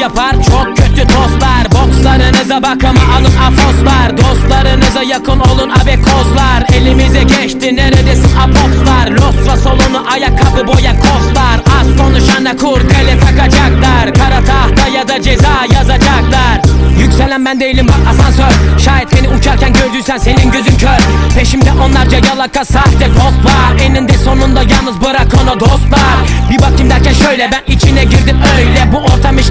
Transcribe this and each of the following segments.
yapar çok kötü tostlar Bokslarınıza bakama alın afoslar. Dostlarınıza yakın olun abekozlar Elimize geçti neredesin apopslar? Losra solunu ayakkabı boya kostlar. Az konuşana kurdele takacaklar. Kara tahta ya da ceza yazacaklar. Yükselen ben değilim bak asansör. Şayet beni uçarken gördüysen senin gözün kör. Peşimde onlarca yalaka sahte ghost var. Eninde sonunda yalnız bırak onu dostlar. Bir bakayım derken şöyle ben içine girdim öyle. Bu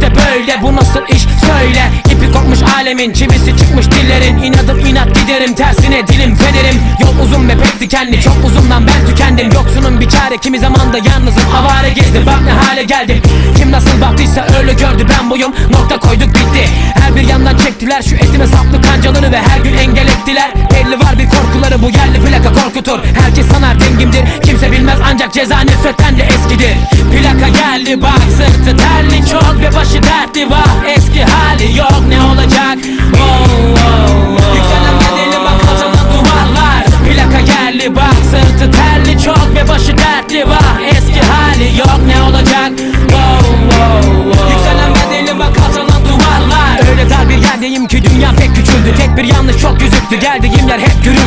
işte böyle bu nasıl iş? Söyle. İpi kopmuş alemin çivisi çıkmış dillerin. İnadım inat giderim tersine dilim fenerim. Yol uzun ve pek dikenli çok uzundan ben tükendim. Yoksunun bir çare kimi zaman da yalnızım. Avare gezdim Bak ne hale geldim. Kim nasıl baktıysa öyle gördü ben buyum. Nokta koyduk bitti. Her bir yandan çektiler şu etime saplı kancaları Ve her gün engel ettiler. Belli var bir korkuları bu yerli plaka korkutur. Herkes sanar dengimdir kimse bilmez ancak ceza nefretten de eskidir Geldi bak sırtı terli çok ve başı dertli var. Eski hali yok ne olacak? Oh, oh, oh. Yükselen bedeli bak atılan duvarlar. Plaka geldi bak. Sırtı terli çok ve başı dertli var. Eski hali yok ne olacak? Oh, oh, oh. Yükselen bedeli bak atılan duvarlar. Öyle dar bir yerdeyim ki dünya pek küçüldü. Tek bir yanlış çok gözüktü geldiğim yer hep gürültü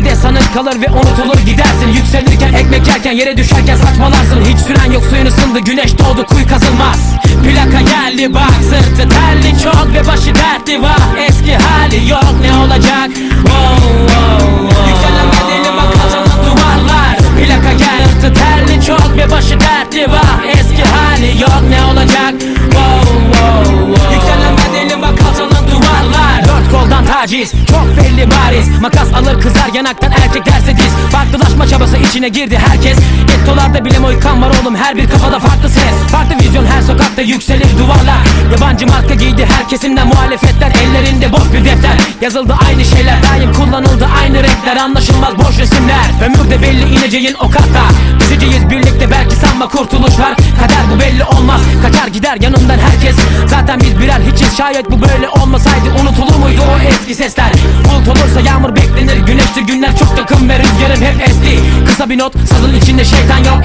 at ne de sanır kalır ve unutulur gidersin. Yükselirken ekmek yerken yere düşerken saçmalarsın. Hiç süren yok suyun ısındı güneş doğdu kuyu kazılmaz. Plaka geldi bak sırtı terli çok ve başı dertli var. Eski hali yok ne olacak? Oh, taciz çok belli bariz. Makas alır kızar yanaktan erkek derse diz. Farklılaşma çabası içine girdi herkes. Gettolarda bile moykan var oğlum her bir kafada farklı ses. Farklı vizyon her sokakta yükselir duvarlar. Yabancı marka giydi her kesimden muhalefetler. Ellerinde boş bir defter. Yazıldı aynı şeyler daim kullanıldı aynı renkler. Anlaşılmaz boş resimler. Ömürde belli ineceğin o katta. Düşeceğiz birlikte belki sanma kurtuluş var Kader bu belli olmaz. Kaçar gider yanından herkes. Zaten şayet bu böyle olmasaydı Unutulur muydu o eski sesler? Bulut olursa yağmur beklenir güneştir günler çok yakın ve rüzgarım hep esti. Kısa bir not sazın içinde şeytan yok